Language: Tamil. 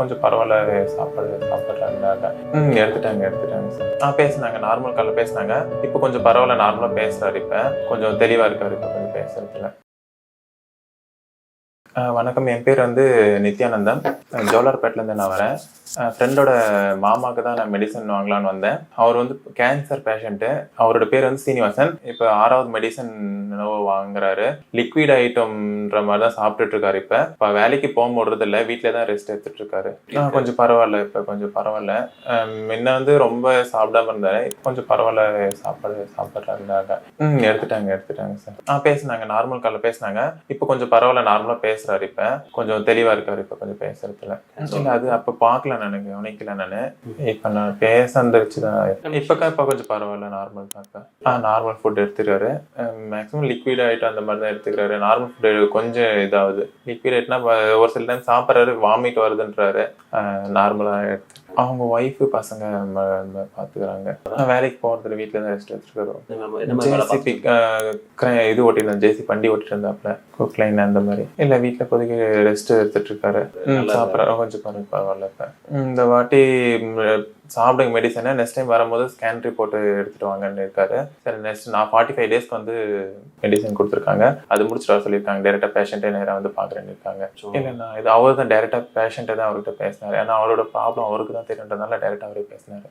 கொஞ்சம் பரவாயில்ல சாப்பாடு சாப்பிட்றாங்க ம் எடுத்துட்டாங்க எடுத்துட்டாங்க சார். ஆ பேசுனாங்க நார்மல் காலில் பேசுனாங்க. இப்போ கொஞ்சம் பரவாயில்ல நார்மலாக பேசுகிறாரு இப்போ. கொஞ்சம் தெளிவாக இருக்காரு இப்போ கொஞ்சம் பேசுறதுல. வணக்கம். என் பேர் வந்து நித்யானந்தம். ஜோலார்பேட்லேருந்து நான் வரேன். ஃப்ரெண்டோட மாமாவுக்கு தான் நான் மெடிசன் வாங்கலான்னு வந்தேன். அவர் வந்து கேன்சர் பேஷண்ட்டு அவரோட பேர் வந்து சீனிவாசன். இப்போ ஆறாவது மெடிசன் என்னவோ வாங்குறாரு. லிக்விட் ஐட்டம்ன்ற மாதிரி தான் சாப்பிட்டுட்டு இருக்காரு இப்போ. இப்போ வேலைக்கு போக முடியறது இல்லை வீட்டிலே தான் ரெஸ்ட் எடுத்துட்டு இருக்காரு கொஞ்சம் பரவாயில்ல இப்போ. கொஞ்சம் பரவாயில்ல. முன்ன வந்து ரொம்ப சாப்பிடாம இருந்தாரு. கொஞ்சம் பரவாயில்ல சாப்பாடு சாப்பிட்றாங்க ம் எடுத்துட்டாங்க எடுத்துட்டாங்க சார். ஆ பேசுனாங்க. நார்மல் காலில் பேசுனாங்க. இப்போ கொஞ்சம் பரவாயில்ல. நார்மலாக பேசுறாரு இப்போ கொஞ்சம் தெளிவாக இருக்காரு இப்போ கொஞ்சம் பேசுறதுல. அது அப்போ பார்க்கல நான் கவனிக்கல நான். இப்போ நான் பேச வந்துருச்சு தான் இப்போக்கா இப்போ கொஞ்சம் பரவாயில்ல நார்மல் தான் இப்போ ஆ நார்மல் ஃபுட் எடுத்துக்கிறாரு. மேக்ஸிமம் லிக்விட் ஐட்டம் அந்த மாதிரி தான் எடுத்துக்கிறாரு. நார்மல் ஃபுட் கொஞ்சம் இதாகுது. லிக்விட் ஐட்டம்னா ஒரு சில டைம் சாப்பிட்றாரு வாமிட் வருதுன்றாரு. நார்மலாக எடுத்து அவங்க ஒய்ஃபு பசங்க ம- ம- பார்த்துக்கிறாங்க நான் வேலைக்கு போகிறதுல வீட்டில் தான் ரெஸ்ட் வேலை ஜேசிபி இது ஓட்டிருந்தேன் ஜேசி வண்டி ஓட்டிட்டு இருந்தாப்ல குக் லைன் அந்த மாதிரி. இல்ல வீட்டுல இப்போதைக்கு ரெஸ்ட் எடுத்துட்டு இருக்காரு. சாப்பிட்றாரு கொஞ்சம் பரவ- பரவாயில்ல இந்த வாட்டி சாப்பிடுங்க மெடிசனை நெக்ஸ்ட் டைம் வரும்போது ஸ்கேன் ரிப்போர்ட் எடுத்துட்டு வாங்கன்னு இருக்காரு. சரி நெக்ஸ்ட் நான் ஃபார்ட்டி ஃபைவ் டேஸ்க்கு வந்து மெடிசன் கொடுத்துருக்காங்க. அது முடிச்சுட்டு வர சொல்லியிருக்காங்க. டேரெக்டாக பேஷண்ட்டே நேராக வந்து பார்க்குறேன்னு இருக்காங்க. இல்லை நான் இது அவர் தான் டேரெக்டாக பேஷண்ட்டை தான் அவர்கிட்ட பேசினாரு. ஏன்னா அவரோட ப்ராப்ளம் அவருக்கு தான் தெரியுன்றதுனால டேரெக்டாக அவரே பேசினாரு.